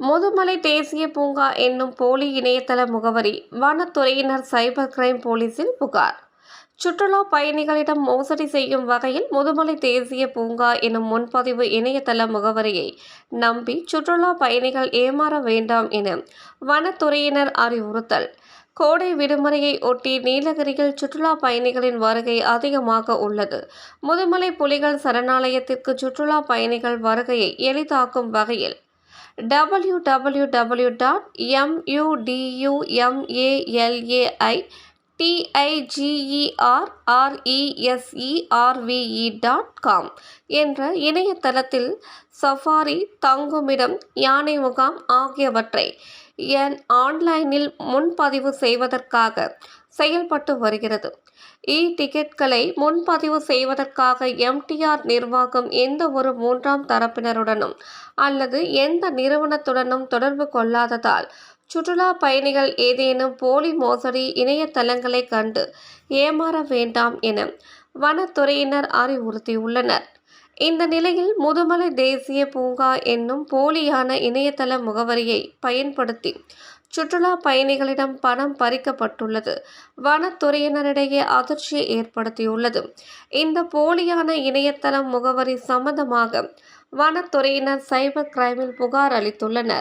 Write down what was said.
முதுமலை தேசிய பூங்கா என்னும் போலி இணையதள முகவரி வனத்துறையினர் சைபர் கிரைம் போலீஸில் புகார். சுற்றுலா பயணிகளிடம் மோசடி செய்யும் வகையில் முதுமலை தேசிய பூங்கா எனும் முன்பதிவு இணையதள முகவரியை நம்பி சுற்றுலா பயணிகள் ஏமாற வேண்டாம் என வனத்துறையினர் அறிவுறுத்தல். கோடை விடுமுறையை ஒட்டி நீலகிரியில் சுற்றுலா பயணிகளின் வருகை அதிகமாக உள்ளது. முதுமலை புலிகள் சரணாலயத்திற்கு சுற்றுலா பயணிகள் வருகையை எளிதாக்கும் வகையில் W W W dot எம்யூடியூஎம்ஏஎல்ஏஐ டிஐஜிஇஆர்ஆர்இஎஸ்இஆர்விஇ dot com என்ற இணையதளத்தில் சஃபாரி தங்குமிடம் யானை முகாம் ஆகியவற்றை என் ஆன்லைனில் முன்பதிவு செய்வதற்காக செயல்பட்டு வருகிறது. இ டிக்கெட்களை முன்பதிவு செய்வதற்காக எம்டிஆர் நிர்வாகம் எந்த ஒரு மூன்றாம் தரப்பினருடனும் அல்லது எந்த நிறுவனத்துடனும் தொடர்பு கொள்ளாததால் சுற்றுலா பயணிகள் ஏதேனும் போலி மோசடி இணையதளங்களை கண்டு ஏமாற வேண்டாம் என வனத்துறையினர் அறிவுறுத்தியுள்ளனர். இந்த நிலையில் முதுமலை தேசிய பூங்கா என்னும் போலியான இணையதள முகவரியை பயன்படுத்தி சுற்றுலா பயணிகளிடம் பணம் பறிக்கப்பட்டுள்ளது. வனத்துறையினரிடையே அதிர்ச்சியை ஏற்படுத்தியுள்ளது. இந்த போலியான இணையதளம் முகவரி சம்பந்தமாக வனத்துறையினர் சைபர் கிரைமில் புகார் அளித்துள்ளனர்.